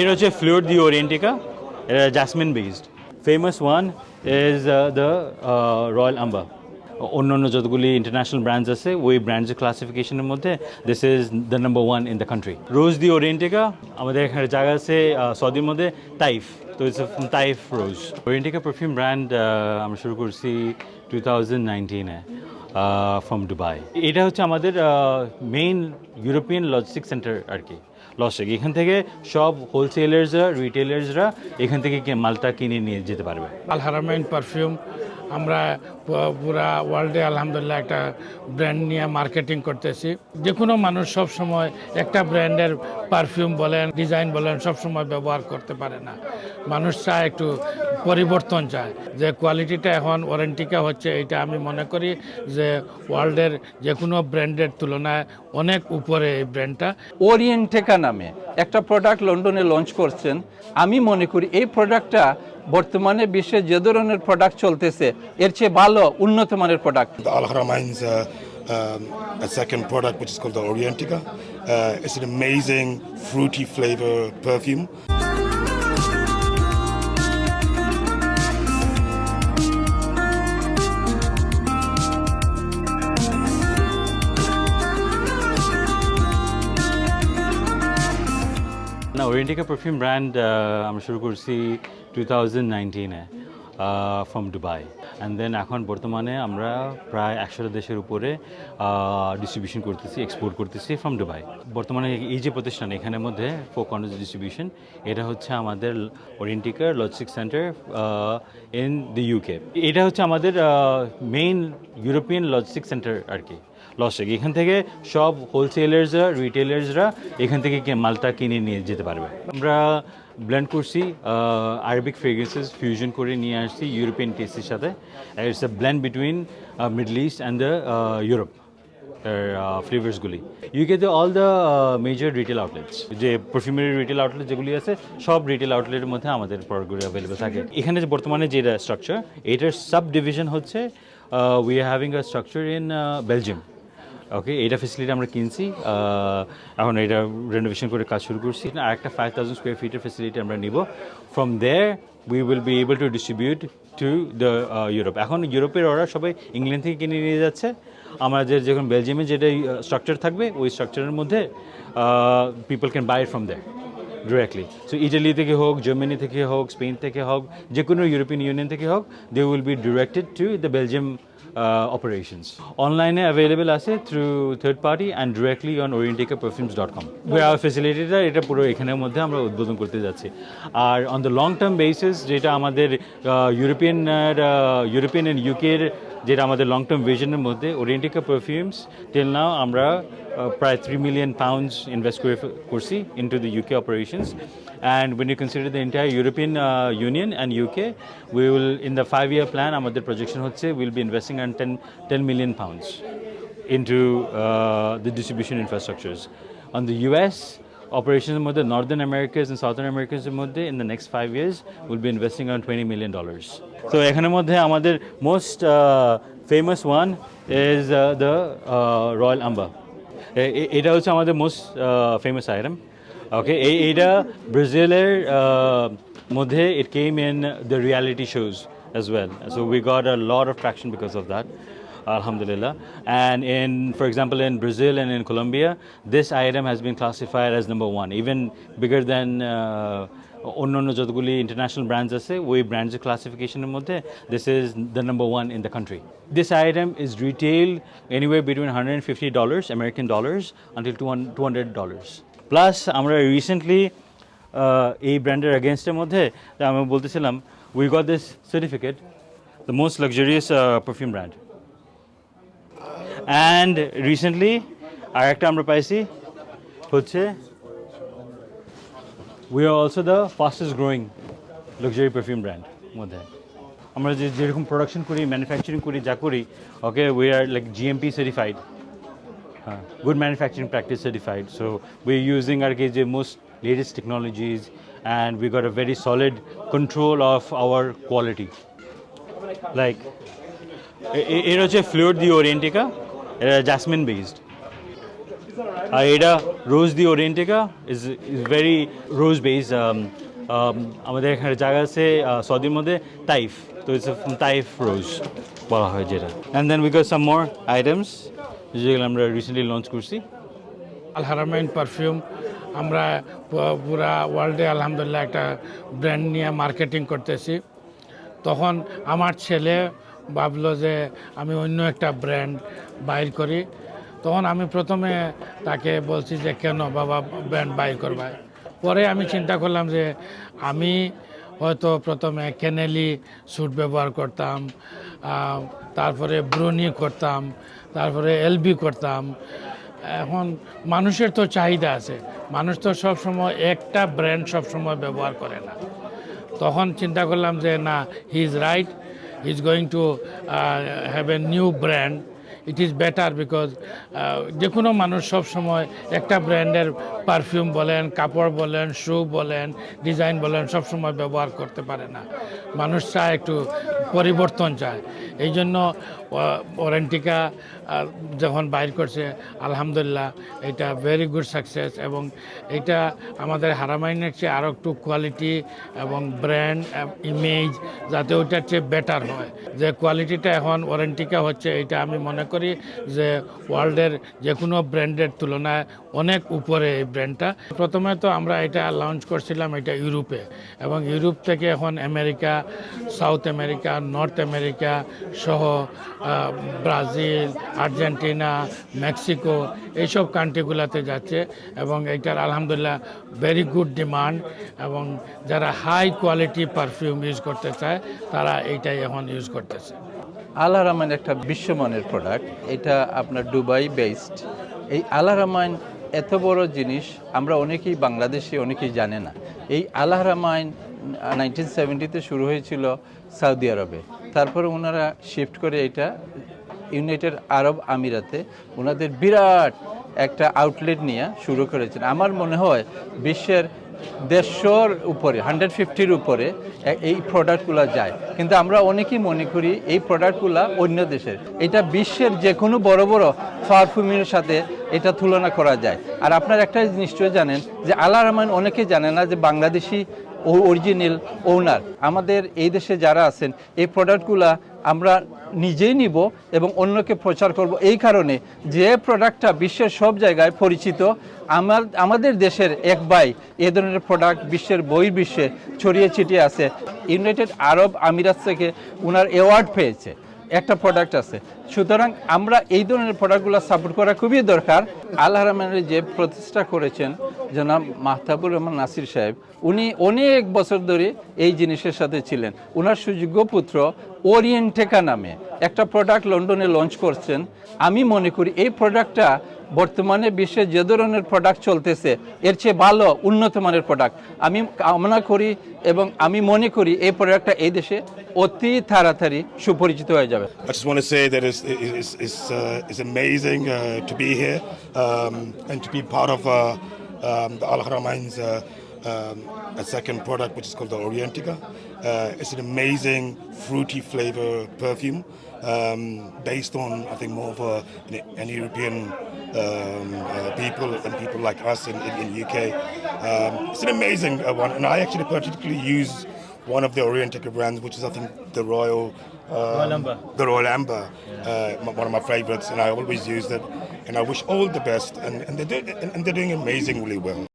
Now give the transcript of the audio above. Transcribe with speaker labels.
Speaker 1: এর হচ্ছে fluid the Orientica এটা jasmine based famous one is the royal amber অন্য অন্য যতগুলি ইন্টারন্যাশনাল ব্র্যান্ডস আছে, ওই ব্র্যান্ডসের ক্লাসিফিকেশনের মধ্যে this is the number one in the country rose the Orientica আমাদের এখানে জায়গা আছে সৌদির মধ্যে তাইফ তো it's Taif rose Orientica perfume brand আমরা শুরু করছি টু থাউজেন্ড ফ্রম দুবাই এটা হচ্ছে আমাদের মেইন ইউরোপিয়ান লজিস্টিক সেন্টার আর কি। লসেক এখান থেকে সব হোলসেলার্সরা রিটেলার্সরা এখান থেকে মালটা কিনে নিয়ে যেতে পারবে।
Speaker 2: আল হারামাইন পারফিউম আমরা পুরা ওয়ার্ল্ডে আলহামদুলিল্লাহ একটা ব্র্যান্ড নিয়ে মার্কেটিং করতেছি। যে কোনো মানুষ সব সময় একটা ব্র্যান্ডের পারফিউম বলেন ডিজাইন বলেন, সব সময় ব্যবহার করতে পারে না। মানুষ চায় একটু পরিবর্তন চায় যে কোয়ালিটিটা এখন ওয়ারেন্টিকা হচ্ছে এটা আমি মনে করি যে ওয়ার্ল্ডের যে কোনো ব্র্যান্ডের তুলনায় অনেক উপরে এই ব্র্যান্ডটা
Speaker 3: ওরিয়েন্টেকা নামে একটা প্রোডাক্ট লন্ডনে লঞ্চ করছেন আমি মনে করি এই প্রোডাক্টটা বর্তমানে বিশ্বে যে ধরনের প্রোডাক্ট চলতেছে এর চেয়ে ভালো উন্নত মানের
Speaker 4: product uh, um, a second product, which is called the Orientica. Uh, it's an amazing fruity flavor perfume.
Speaker 1: Orientica perfume brand আমরা শুরু করছি two thousand from Dubai and then এখন বর্তমানে আমরা প্রায় একশোটা দেশের উপরে ডিস্ট্রিবিউশন করতেছি এক্সপোর্ট করতেছি ফ্রম দুবাই বর্তমানে এই যে প্রতিষ্ঠান, এখানের মধ্যে ফোর কর্নার্স ডিস্ট্রিবিউশন এটা হচ্ছে আমাদের ওরিয়েন্টিকার logistic centre in the UK এটা হচ্ছে আমাদের মেইন ইউরোপিয়ান লজিস্টিক সেন্টার আর কি। লসেক এখান থেকে সব হোলসেলার্সরা রিটেলার্সরা এখান থেকে মালটা কিনে নিয়ে যেতে পারবে। আমরা ব্লেন্ড করছি আরবিক ফ্রেগ্রেন্সেস ফিউশন করে নিয়ে আসছি ইউরোপিয়ান টেস্টের সাথে। It's a blend between Middle East and the Europe ফ্লেভার্সগুলি ইউকেতে all the major retail outlets যে পারফিউমারি রিটেল আউটলেট যেগুলি আছে, সব রিটেল আউটলেটের মধ্যে আমাদের প্রোডাক্টগুলি অ্যাভেলেবেল থাকে। এখানে যে বর্তমানে যেটা স্ট্রাকচার এটার সাব ডিভিশন হচ্ছে we are having a structure in Belgium okay এটা ফেসিলিটি আমরা কিনছি এখন এটা রেনোভেশন করে কাজ শুরু করছি। আর একটা ফাইভ থাউজেন্ড স্কোয়ার ফিটের ফেসিলিটি আমরা নিব। From there we will be able to distribute to the Europe এখন ইউরোপের ওরা সবাই ইংল্যান্ড থেকে কিনে নিয়ে যাচ্ছে। আমাদের যখন বেলজিয়ামে যেটা স্ট্রাকচার থাকবে, ওই স্ট্রাকচারের মধ্যে people can buy from there directly so Italy থেকে হোক জার্মানি থেকে হোক স্পেন থেকে হোক যে কোনো ইউরোপিয়ান ইউনিয়ন থেকে হোক they will be directed to the Belgium operations. Online available আছে through third party and directly on orienticaperfumes.com. Where our facilitator এটা পুরো এখানের মধ্যে আমরা উদ্বোধন করতে যাচ্ছি আর on the long term basis যেটা আমাদের ইউরোপিয়ান ইউরোপিয়ান অ্যান্ড ইউকের যেটা আমাদের লং টার্ম ভিশনের মধ্যে ওরিয়েন্টিকা পারফিউমস টিল নাও আমরা uh, প্রায় থ্রি মিলিয়ন পাউন্ডস ইনভেস্ট করে করছি into the UK operations And when you consider the entire European uh, Union and UK, we will, in the five-year plan, আমাদের projection হচ্ছে we'll be investing around 10, 10 million pounds into uh, the distribution infrastructures. On the US, operations মধ্যে Northern Americas and Southern Americas মধ্যে in the next five years, we'll be investing around 20 million dollars. So এখানের মধ্যে আমাদের most uh, famous one is uh, the uh, Royal Amba. এ- এ- এটা হচ্ছে আমাদের most famous item ওকে এই এইটা ব্রাজিলের আহ, মধ্যে it came in the reality shows as well so we got a lot of traction because of that alhamdulillah and in for example in brazil and in colombia this item has been classified as number one even bigger than uh, অন্য অন্য যতগুলি international brands আছে ওই ব্র্যান্ডসের ক্লাসিফিকেশনের মধ্যে this is the number one in the country this item is retail anyway between hundred and fifty dollars American dollars until to two hundred dollars plus আমরা recently এই ব্র্যান্ডের অ্যাগেনস্টের মধ্যে আমি বলতেছিলাম we got this certificate the most luxurious perfume brand and recently আর একটা আমরা পাইছি, হচ্ছে we are also the fastest growing luxury perfume brand মধ্যে। আমরা যে যেরকম প্রোডাকশন করি ম্যানুফ্যাকচারিং করি, যা করি okay we are like GMP certified হ্যাঁ good manufacturing practice certified so we using আর কি যে most technologies and we got a very solid control of our quality like এর হচ্ছে ফ্লুইড দি ওরিয়েন্টিকা এটা জাসমিন বেসড আর এটা rose the Orientica is is very rose base আমাদের এখানে জায়গা আছে সৌদির মধ্যে তাইফ তো ইটস তাইফ রোজ বলা হয় যেটা and then got some more items যেগুলো আমরা রিসেন্টলি লঞ্চ করছি
Speaker 2: আল হারামাইন পারফিউম আমরা পুরা ওয়ার্ল্ডে আলহামদুলিল্লাহ একটা ব্র্যান্ড নিয়ে মার্কেটিং করতেছি। তখন আমার ছেলে ভাবলো যে আমি অন্য একটা ব্র্যান্ড বাইর করি। তখন আমি প্রথমে তাকে বলছি যে, কেন বাবা ব্র্যান্ড বাইর করবা? পরে আমি চিন্তা করলাম যে, আমি হয়তো প্রথমে কেনেলি স্যুট ব্যবহার করতাম তারপরে ব্রুনি করতাম, তারপরে এলবি করতাম। এখন মানুষের তো চাহিদা আছে। মানুষ তো সব সময় একটা ব্র্যান্ড সব সময় ব্যবহার করে না। তখন চিন্তা করলাম যে, না he is right he is going to have a new brand it is better because যে কোনো মানুষ সব সময় একটা ব্র্যান্ডের পারফিউম বলেন, কাপড় বলেন শু বলেন ডিজাইন বলেন সব সময় ব্যবহার করতে পারে না। মানুষ চায় একটু পরিবর্তন চায়। এই জন্য ওয়ারেন্টিকা যখন বাইর করছে, আলহামদুলিল্লাহ, এটা ভেরি গুড সাকসেস এবং এটা আমাদের হারামাইনের চেয়ে আরও একটু কোয়ালিটি এবং ব্র্যান্ড ইমেজ যাতে ওইটার চেয়ে বেটার হয়। যে কোয়ালিটিটা এখন ওয়ারেন্টিকা হচ্ছে, এটা আমি মনে করি যে ওয়ার্ল্ডের যে কোনো ব্র্যান্ডের তুলনায় অনেক উপরে এই ব্র্যান্ডটা প্রথমে তো আমরা এটা লঞ্চ করছিলাম এটা ইউরোপে এবং ইউরোপ থেকে এখন America, South America, North America সহ ব্রাজিল, আর্জেন্টিনা, মেক্সিকো, এইসব কান্ট্রিগুলোতে যাচ্ছে এবং এইটার আলহামদুলিল্লাহ ভেরি গুড ডিমান্ড এবং যারা হাই কোয়ালিটি পারফিউম ইউজ করতে চায়, তারা এইটাই এখন ইউজ করতেছে।
Speaker 3: আল্লাহ রহমান একটা বিশ্বমানের প্রোডাক্ট এটা আপনার দুবাই বেসড এই রহমান এত বড় জিনিস, আমরা অনেকেই বাংলাদেশি, অনেকেই জানে না। এই আল্লাহ রহমান নাইনটিন সেভেন্টিতে শুরু হয়েছিল সৌদি আরবে। তারপরে ওনারা শিফট করে এটা ইউনাইটেড আরব আমিরাতে ওনাদের বিরাট একটা আউটলেট নিয়ে শুরু করেছেন। আমার মনে হয় বিশ্বের দেড়শোর উপরে হান্ড্রেড ফিফটির উপরে এই প্রোডাক্টগুলো যায়। কিন্তু আমরা অনেকেই মনে করি এই প্রোডাক্টগুলো অন্য দেশের। এটা বিশ্বের যে কোনো বড় বড় পারফিউমের সাথে এটা তুলনা করা যায়। আর আপনার একটা নিশ্চয় জানেন যে আল্লাহ রহমান অনেকে জানে না যে বাংলাদেশি অরিজিনাল ওনার আমাদের এই দেশে যারা আছেন, এই প্রোডাক্টগুলা আমরা নিজেই নিব এবং অন্যকে প্রচার করব। এই কারণে যে প্রোডাক্টটা বিশ্বের সব জায়গায় পরিচিত, আমার, আমাদের দেশের এক বাই এ ধরনের প্রোডাক্ট বিশ্বের বই বিশ্বে ছড়িয়ে ছিটিয়ে আছে। ইউনাইটেড আরব আমিরাত থেকে ওনার অ্যাওয়ার্ড পেয়েছে। একটা প্রোডাক্ট আছে। সুতরাং আমরা এই ধরনের প্রোডাক্টগুলো সাপোর্ট করা খুবই দরকার। আল্লাহ রহমানের যে প্রতিষ্ঠা করেছেন, জনাব মাহতাবুর রহমান নাসির সাহেব, উনি অনেক বছর ধরে এই জিনিসের সাথে ছিলেন। ওনার সুযোগ্য পুত্র ওরিয়েন্টেকা নামে একটা প্রোডাক্ট লন্ডনে লঞ্চ করছেন। আমি মনে করি এই প্রোডাক্টটা বর্তমানে বিশ্বে যে ধরনের প্রোডাক্ট চলতেছে এর চেয়ে ভালো উন্নত মানের প্রোডাক্ট আমি কামনা করি এবং আমি মনে করি এই প্রোডাক্টটা এই দেশে অতি তাড়াতাড়ি সুপরিচিত হয়ে যাবে।
Speaker 4: I just want to say that it's, it's, it's, uh, it's amazing uh, to be here um, and to be part of uh, um, the Al Haramain's uh, um, a second product, which is called the Orientica. Uh, it's an amazing fruity flavor perfume um, based on, I think, more of a, an European um, uh, people and people like us in, in, in UK. Um, it's an amazing uh, one, and I actually particularly use one of the Orientica brands, which is I think the Royal. Um,
Speaker 1: Royal Amber.
Speaker 4: The Royal Amber, uh, m- one of my favorites, and I always use it. And I wish all the best, and, and, they're, do- and they're doing amazingly well.